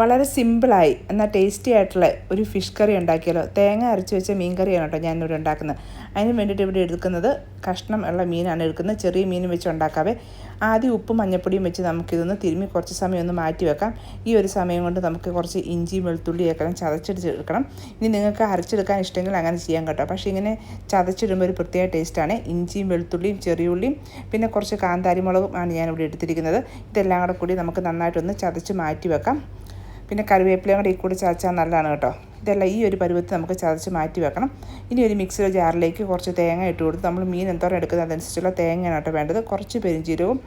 വളരെ സിമ്പിളായി എന്നാൽ ടേസ്റ്റി ആയിട്ടുള്ള ഒരു ഫിഷ് കറി ഉണ്ടാക്കിയാലോ? തേങ്ങ അരച്ച് വെച്ച മീൻ കറിയാണ് കേട്ടോ ഞാനിവിടെ ഉണ്ടാക്കുന്നത്. അതിന് വേണ്ടിയിട്ട് ഇവിടെ എടുക്കുന്നത് കഷ്ണം ഉള്ള മീനാണ് എടുക്കുന്നത്. ചെറിയ മീൻ വെച്ച് ഉണ്ടാക്കാവേ. ആദ്യം ഉപ്പും മഞ്ഞപ്പൊടിയും വെച്ച് നമുക്കിതൊന്ന് തിരുമ്മി കുറച്ച് സമയം ഒന്ന് മാറ്റി വെക്കാം. ഈ ഒരു സമയം കൊണ്ട് നമുക്ക് കുറച്ച് ഇഞ്ചി വെളുത്തുള്ളിയൊക്കെ ചതച്ചെടുക്കണം ഇനി നിങ്ങൾക്ക് അരച്ചെടുക്കാൻ ഇഷ്ടമെങ്കിൽ അങ്ങനെ ചെയ്യാം കേട്ടോ. പക്ഷേ ഇങ്ങനെ ചതച്ചിടുമ്പോൾ ഒരു പ്രത്യേക ടേസ്റ്റാണ്. ഇഞ്ചിയും വെളുത്തുള്ളിയും ചെറിയുള്ളിയും പിന്നെ കുറച്ച് കാന്താരിമുളകും ആണ് ഞാനിവിടെ എടുത്തിരിക്കുന്നത്. ഇതെല്ലാം കൂടെ കൂടി നമുക്ക് നന്നായിട്ടൊന്ന് ചതച്ച് മാറ്റി വെക്കാം. പിന്നെ കറിവേപ്പിലയും കൂടെ ഈ ചതച്ചാൽ നല്ലതാണ് കേട്ടോ. ഇതെല്ലാം ഈ ഒരു പരുവത്തിൽ നമുക്ക് ചതച്ച് മാറ്റി വെക്കണം. ഇനി ഒരു മിക്സിയുടെ ജാറിലേക്ക് കുറച്ച് തേങ്ങ ഇട്ട് കൊടുത്ത് നമ്മൾ മീൻ എന്തോരം എടുക്കുന്നത് അതനുസരിച്ചുള്ള തേങ്ങയാണ് കേട്ടോ വേണ്ടത്. കുറച്ച് പെരിഞ്ചീരവും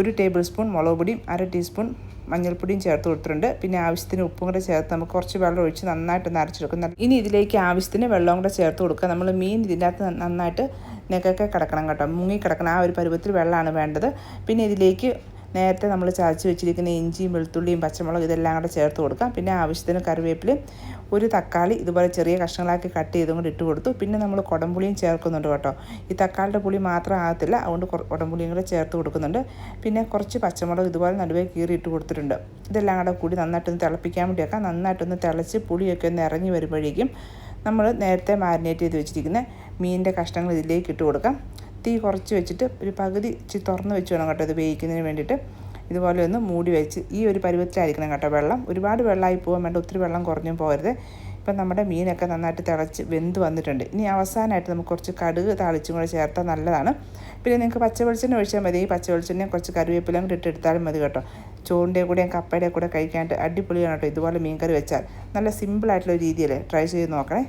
ഒരു ടേബിൾ സ്പൂൺ മുളക് പൊടിയും അര ടീസ്പൂൺ മഞ്ഞൾപ്പൊടിയും ചേർത്ത് കൊടുത്തിട്ടുണ്ട്. പിന്നെ ആവശ്യത്തിന് ഉപ്പും കൂടെ ചേർത്ത് നമുക്ക് കുറച്ച് വെള്ളം ഒഴിച്ച് നന്നായിട്ട് അരച്ചെടുക്കും ഇനി ഇതിലേക്ക് ആവശ്യത്തിന് വെള്ളവും കൂടെ ചേർത്ത് കൊടുക്കുക. നമ്മൾ മീൻ ഇതിന്റെ അകത്ത് നന്നായിട്ട് നെക്കൊക്കെ കിടക്കണം കേട്ടോ. മുങ്ങി കിടക്കണം. ആ ഒരു പരുവത്തിൽ വെള്ളമാണ് വേണ്ടത്. പിന്നെ ഇതിലേക്ക് നേരത്തെ നമ്മൾ ചതച്ച് വെച്ചിരിക്കുന്ന ഇഞ്ചിയും വെളുത്തുള്ളിയും പച്ചമുളക് ഇതെല്ലാം കൂടെ ചേർത്ത് കൊടുക്കാം. പിന്നെ ആവശ്യത്തിന് കറിവേപ്പിലയും ഒരു തക്കാളി ഇതുപോലെ ചെറിയ കഷ്ണങ്ങളാക്കി കട്ട് ചെയ്തും കൂടി ഇട്ട് കൊടുത്തു. പിന്നെ നമ്മൾ കുടംപുളിയും ചേർക്കുന്നുണ്ട് കേട്ടോ. ഈ തക്കാളിയുടെ പുളി മാത്രം ആകത്തില്ല അതുകൊണ്ട് കുടംപുളിയും കൂടെ ചേർത്ത് കൊടുക്കുന്നുണ്ട്. പിന്നെ കുറച്ച് പച്ചമുളക് ഇതുപോലെ നടുവേ കീറി ഇട്ട് കൊടുത്തിട്ടുണ്ട്. ഇതെല്ലാം കൂടെ കൂടി നന്നായിട്ടൊന്ന് തിളപ്പിക്കാൻ വേണ്ടി വെക്കാം. നന്നായിട്ടൊന്ന് തിളച്ച് പുളിയൊക്കെ ഒന്ന് ഇറങ്ങി വരുമ്പോഴേക്കും നമ്മൾ നേരത്തെ മാരിനേറ്റ് ചെയ്ത് വെച്ചിരിക്കുന്ന മീനിന്റെ കഷ്ണങ്ങൾ ഇതിലേക്ക് ഇട്ട് കൊടുക്കാം. തീ കുറച്ച് വെച്ചിട്ട് ഒരു പകുതി തുറന്ന് വെച്ച് വേണം കേട്ടോ ഇത് വേവിക്കുന്നതിന് വേണ്ടിയിട്ട്. ഇതുപോലെ ഒന്ന് മൂടി വെച്ച് ഈ ഒരു പരുവത്തിലായിരിക്കണം കേട്ടോ വെള്ളം. ഒരുപാട് വെള്ളമായി പോകാൻ വേണ്ട ഒത്തിരി വെള്ളം കുറഞ്ഞും പോകരുത്. ഇപ്പം നമ്മുടെ മീനൊക്കെ നന്നായിട്ട് തിളച്ച് വെന്ത് വന്നിട്ടുണ്ട്. ഇനി അവസാനമായിട്ട് നമുക്ക് കുറച്ച് കടുക് താളിച്ചും കൂടെ ചേർത്താൽ നല്ലതാണ്. പിന്നെ നിങ്ങൾക്ക് പച്ച വെളിച്ചെണ്ണ ഒഴിച്ചാൽ മതി. ഈ പച്ച വെളിച്ചെണ്ണ കുറച്ച് കറിവേപ്പിലും കൂടി ഇട്ടെടുത്താലും മതി കേട്ടോ. ചോറിന്റെ കൂടെയും കപ്പയുടെ കൂടെ കഴിക്കാനായിട്ട് അടിപൊളിയാണ് കേട്ടോ ഇതുപോലെ മീൻ കറി വെച്ചാൽ. നല്ല സിമ്പിളായിട്ടുള്ള രീതിയിൽ ട്രൈ ചെയ്ത് നോക്കണേ.